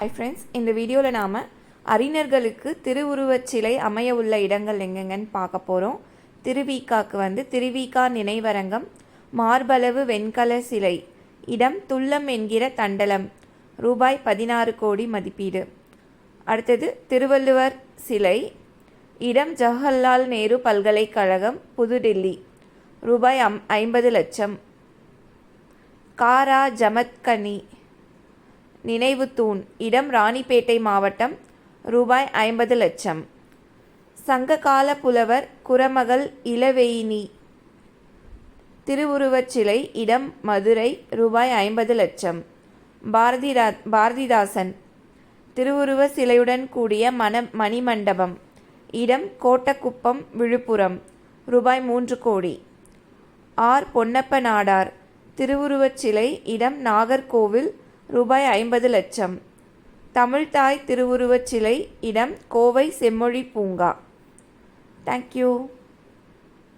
Hi friends இந்த வீடியோவில் நாம் அறிஞர்களுக்கு திருவுருவச் சிலை அமைய உள்ள இடங்கள் எங்கெங்கன்னு பார்க்க போகிறோம் திருவிகாக்கு வந்து திருவிகா நினைவரங்கம் மார்பளவு வெண்கல சிலை இடம் துல்லம் என்கிற தண்டலம் ரூபாய் பதினாறு கோடி மதிப்பீடு. அடுத்தது திருவள்ளுவர் சிலை இடம் ஜவஹர்லால் நேரு பல்கலைக்கழகம் புதுடில்லி ரூபாய் அம் ஐம்பது லட்சம். காரா ஜமத்கனி நினைவு தூண் இடம் ராணிப்பேட்டை மாவட்டம் ரூபாய் ஐம்பது லட்சம். சங்ககால புலவர் குரமகள் இளவெயினி. திருவுருவச் சிலை இடம் மதுரை ரூபாய் ஐம்பது லட்சம். பாரதிரா பாரதிதாசன். திருவுருவ சிலையுடன் கூடிய மன மணிமண்டபம். இடம் கோட்டக்குப்பம் விழுப்புரம் ரூபாய் மூன்று கோடி. ஆர். பொன்னப்ப நாடார். திருவுருவச் சிலை இடம் நாகர்கோவில் ரூபாய் ஐம்பது லட்சம். தமிழ்தாய் திருவுருவச் சிலை இடம் கோவை செம்மொழி பூங்கா. தேங்க்யூ